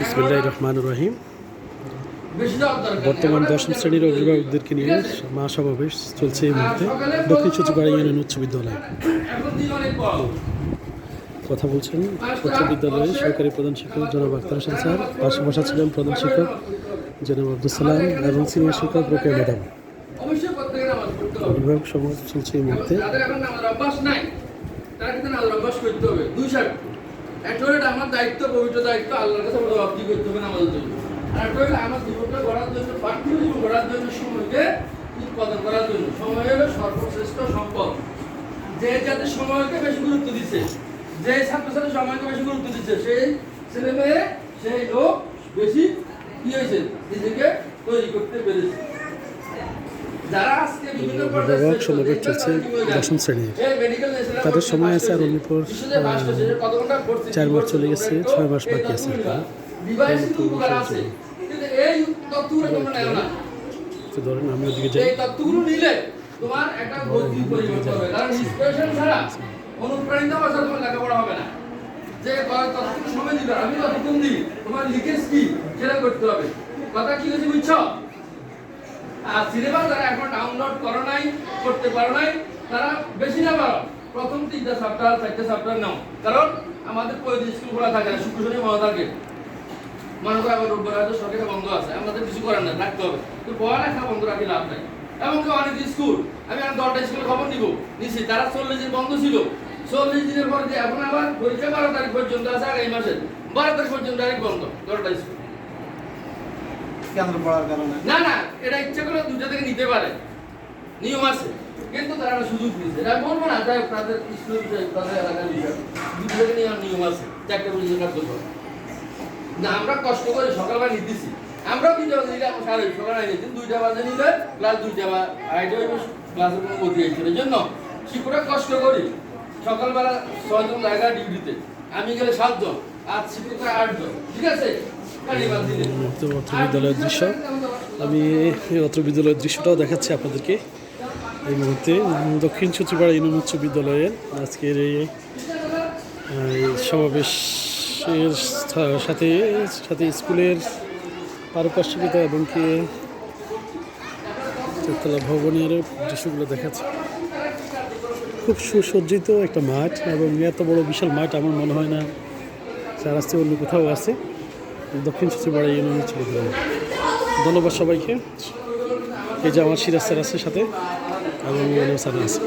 বিসমিল্লাহ রহমান রহিম। বর্তমান দশম শ্রেণির অভিভাবকদেরকে নিয়ে মহাসমাবেশ চলছে এই মুহূর্তে দক্ষিণ সচিবাড়ি ইউনিয়ন উচ্চ বিদ্যালয়ে। কথা বলছেন উচ্চ বিদ্যালয়ের সরকারি প্রধান শিক্ষক জনাব আক্তার হোসেন স্যার পাশে বসা ছিলেন প্রধান শিক্ষক জনাব আব্দুল সালাম এবং সিনিয়র শিক্ষক রোকেয়া ম্যাডাম। অভিভাবক সমাজ চলছে এই মুহূর্তে। একটা আমার দায়িত্ব, পবিত্র দায়িত্ব, আল্লাহর কাছে আমার জবাবদি করতে হবে নামাজের জন্য। একটা হলো আমার জীবনটা গড়ার জন্য, পার্থিব জীবন গড়ার জন্য, সময়কে উৎপাদন করার জন্য। সময় হলো সর্বশ্রেষ্ঠ সম্পদ। যে যাতে সময়কে বেশি গুরুত্ব দিচ্ছে যে ছাত্রছাত্রী সময়কে বেশি গুরুত্ব দিচ্ছে সেই ছেলে মেয়ে সেই লোক বেশি কি হয়েছে নিজেকে তৈরি করতে পেরেছে যারা আজকে বিভিন্ন পর্যায়ে? দশম শ্রেণির নেশারা তাদের সময় আছে আর অন্যপুর, চার মাস চলে গেছে, ছয় মাস বাকি আছে। ধরেন আমি ওদিকে যাই। তোমার একটা গতি পরিবর্তন হবে। কারণ ইন্সপিরেশন ছাড়া অনুপ্রাণিত ভাষা তোমার লেখাপড়া হবে না। যে ততক্ষণ সময় দিবে আমি ততক্ষণ দিই তোমার লিকেজ কি সেটা করতে হবে। কথা কি হয়েছে বুঝছ? আর সিলেবাস যারা এখন ডাউনলোড করো নাই করতে পারো নাই তারা বেশি না পারো প্রথম তিনটা সপ্তাহ চারটে সপ্তাহ নাও। কারণ আমাদের প্রতিদিন স্কুল খোলা থাকে না শুক্র শনি বন্ধ থাকে মনে করো আবার রোববার হয়তো সরকারি বন্ধ আছে আমাদের কিছু করার না রাখতে হবে। তো পড়ালেখা বন্ধ রাখি লাভ নাই। এমনকি অনেক স্কুল আমি এখন দশটা স্কুলে খবর নিব। নিছি তারা চল্লিশ দিন বন্ধ ছিল। চল্লিশ দিনের পর যে এখন আবার পরীক্ষা বারো তারিখ পর্যন্ত আছে আগামী মাসের বারো তারিখ পর্যন্ত ডাইরেক্ট বন্ধ দশটা স্কুল কেন্দ্র পড়ার কারণে? না না এটা ইচ্ছা করে দুটো থেকে নিতে পারে। নিয়ম আছে। কিন্তু তারা সুযোগ দিয়েছে। এটা বলব না যাই তাদের স্কুল তাদের এলাকার বিষয়। নেওয়ার নিয়ম আছে। চারটে পর্যন্ত কার্যকর না আমরা কষ্ট করে সকালবেলা নিতেছি আমরাও তিনটা বাজে নিলে আমার সাড়ে সকাল নিতেন দুইটা বাজে নিলে ক্লাস দুইটা বা আড়াইটা ক্লাসের কোনো গতি এই জন্য শিক্ষকরা কষ্ট করি সকালবেলা ছয়জন জায়গা ডিউটিতে। আমি গেলে সাতজন আর শিক্ষকরা আটজন। ঠিক আছে? অত্র বিদ্যালয়ের দৃশ্য। আমি অত্র বিদ্যালয়ের দৃশ্যটাও দেখাচ্ছি আপনাদেরকে। এই মুহূর্তে দক্ষিণ সচিবাড়া ইউনিয়ন উচ্চ বিদ্যালয়ের আজকের এই সমাবেশের স্থা- সাথে স্কুলের পারিপার্শ্বিকতা এবং কি চারতলা ভবনের দৃশ্যগুলো দেখাচ্ছে। খুব সুসজ্জিত একটা মাঠ এবং এত বড় বিশাল মাঠ আমার মনে হয় না চার আসতে অন্য কোথাও আছে। দক্ষিণ সচিবাড়া ইউনিয়ন বিদ্যালয়। ধন্যবাদ সবাইকে। এই যে আমার সিরাজ স্যার আছে সাথে। এবং স্যার আছে